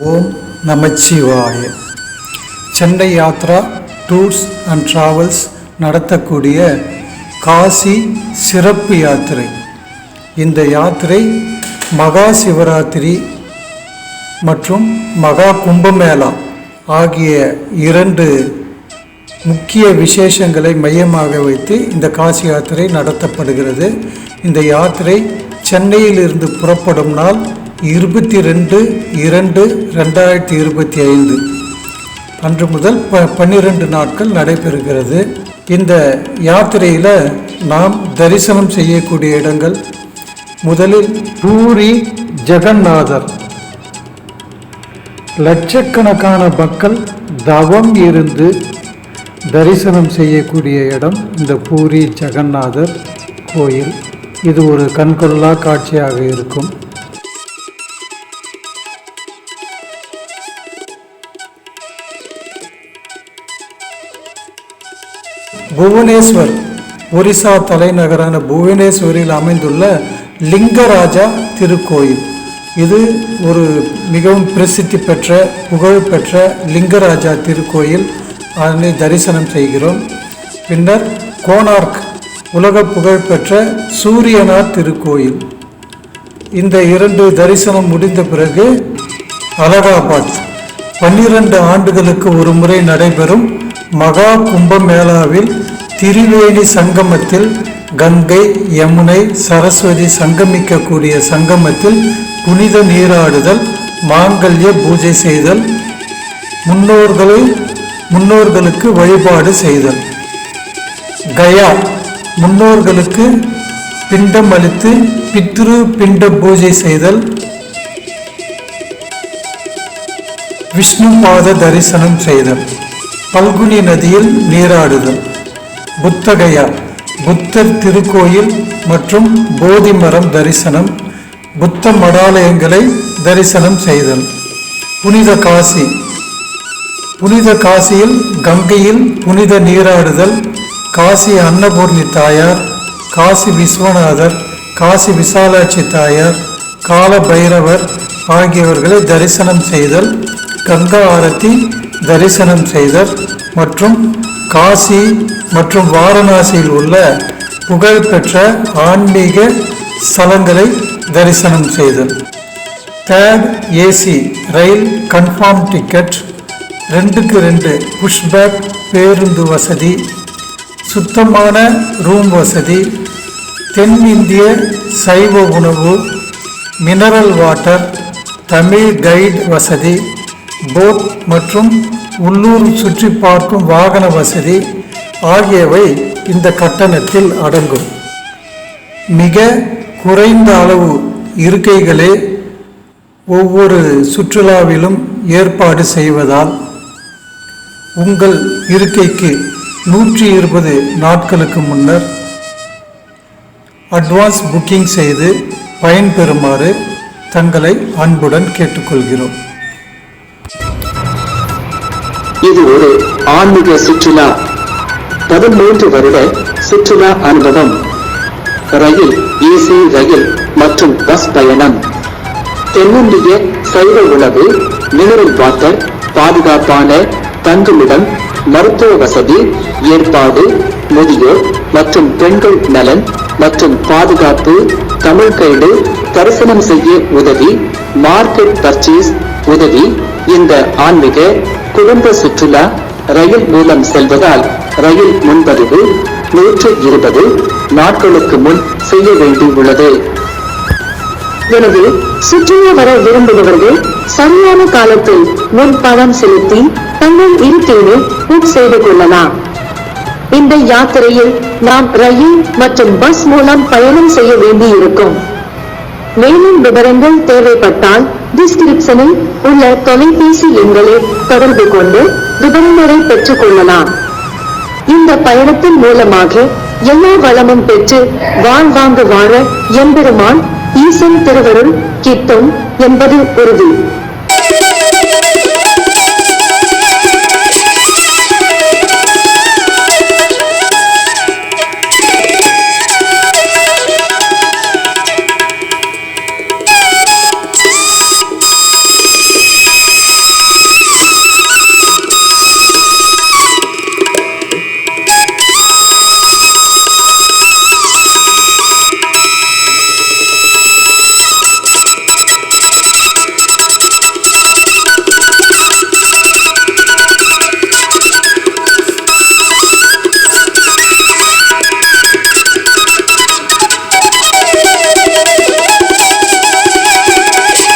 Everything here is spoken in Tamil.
Om Namachivaya. Chennai Yatra tours and travels நடத்தக்கூடிய காசி சிறப்பு யாத்திரை. இந்த யாத்திரை மகா சிவராத்திரி மற்றும் மகா கும்பமேளா ஆகிய இரண்டு முக்கிய விசேஷங்களை மையமாக வைத்து இந்த காசி யாத்திரை நடத்தப்படுகிறது. இந்த யாத்திரை சென்னையிலிருந்து புறப்படும் நாள் இருபத்தி ரெண்டு இரண்டு ரெண்டாயிரத்தி இருபத்தி ஐந்து. அன்று முதல் ப பன்னிரண்டு நாட்கள் நடைபெறுகிறது. இந்த யாத்திரையில் நாம் தரிசனம் செய்யக்கூடிய இடங்கள் முதலில் பூரி ஜெகநாதர். லட்சக்கணக்கான மக்கள் தவம் இருந்து தரிசனம் செய்யக்கூடிய இடம் இந்த பூரி ஜெகநாதர் கோயில். இது ஒரு கண்கொள்ளா காட்சியாக இருக்கும். புவனேஸ்வர் ஒரிசா தலைநகரான புவனேஸ்வரில் அமைந்துள்ள லிங்கராஜா திருக்கோயில். இது ஒரு மிகவும் பிரசித்தி பெற்ற புகழ்பெற்ற லிங்கராஜா திருக்கோயில். அதனை தரிசனம் செய்கிறோம். பின்னர் கோனார்க் உலக புகழ்பெற்ற சூரியனார் திருக்கோயில். இந்த இரண்டு தரிசனம் முடிந்த பிறகு அலகாபாத். பன்னிரண்டு ஆண்டுகளுக்கு ஒரு முறை நடைபெறும் மகா கும்பமேளாவில் திரிவேணி சங்கமத்தில் கங்கை யமுனை சரஸ்வதி சங்கமிக்கக்கூடிய சங்கமத்தில் புனித நீராடுதல் மாங்கல்ய பூஜை செய்தல் முன்னோர்களை முன்னோர்களுக்கு வழிபாடு செய்தல். கயா முன்னோர்களுக்கு பிண்டம் அளித்து பித்ரு பிண்ட பூஜை செய்தல் விஷ்ணு பாத தரிசனம் செய்தல். பல்குனி நதியில் நீராடுதல். புத்தகயா புத்தர் திருக்கோயில் மற்றும் போதி மரம் தரிசனம் புத்த மடாலயங்களை தரிசனம் செய்தல். புனித காசி. புனித காசியில் கங்கையில் புனித நீராடுதல். காசி அன்னபூர்ணி தாயார் காசி விஸ்வநாதர் காசி விசாலாட்சி தாயார் கால பைரவர் ஆகியவர்களை தரிசனம் செய்தல். கங்கா ஆரத்தி தரிசனம் செய்தல் மற்றும் காசி மற்றும் வாரணாசியில் உள்ள புகழ்பெற்ற ஆன்மீக ஸ்தலங்களை தரிசனம் செய்தல் தேர்ட் ஏசி ரயில் கன்ஃபார்ம் டிக்கெட் ரெண்டுக்கு ரெண்டு புஷ்பேக் பேருந்து வசதி சுத்தமான ரூம் வசதி தென்னிந்திய சைவ உணவு மினரல் வாட்டர் தமிழ் கைடு வசதி போட் மற்றும் உள்ளூர் சுற்றி பார்க்கும் வாகன வசதி ஆகியவை இந்த கட்டணத்தில் அடங்கும். மிக குறைந்த அளவு இருக்கைகளே ஒவ்வொரு சுற்றுலாவிலும் ஏற்பாடு செய்வதால் உங்கள் இருக்கைக்கு நூற்றி இருபது நாட்களுக்கு முன்னர் அட்வான்ஸ் புக்கிங் செய்து பயன்பெறுமாறு தங்களை அன்புடன் கேட்டுக்கொள்கிறோம். இது ஒரு ஆன்மீக சுற்றுலா. பதிமூன்று வருட சுற்றுலா அனுபவம். ரயில் ஏசி ரயில் மற்றும் பஸ் பயணம். தென்னிந்திய சைவ உணவு மினரல் வாட்டர் பாதுகாப்பான தங்குமிடம் மருத்துவ வசதி ஏற்பாடு முதியோர் மற்றும் பெண்கள் நலன் மற்றும் பாதுகாப்பு தமிழ் கைடு தரிசனம் செய்ய உதவி மார்க்கெட் பர்ச்சேஸ் உதவி இந்த ஆன்மீக குடும்ப சுற்றுலா ரயில் மூலம் செல்வதால் ரயில் முன்பதிவு நூற்று இருபது நாட்களுக்கு முன் செய்ய வேண்டியுள்ளது. எனவே சுற்றுலா வர விரும்புபவர்கள் சரியான காலத்தில் முன் பணம் செலுத்தி தங்கள் இருக்கையை புக் செய்து கொள்ளலாம். இந்த யாத்திரையில் நாம் ரயில் மற்றும் பஸ் மூலம் பயணம் செய்ய வேண்டியிருக்கும். மேலும் விவரங்கள் தேவைப்பட்டால் டிஸ்கிரிப்ஷனில் உள்ள தொலைபேசி எண்களை தொடர்பு கொண்டு விவரங்களை பெற்றுக் கொள்ளலாம். இந்த பயணத்தின் மூலமாக எல்லா வளமும் பெற்று வாழ்வாங்கு வாழ எம்பெருமான் ஈசன் திருவருள் கிட்டும் என்பது உறுதி.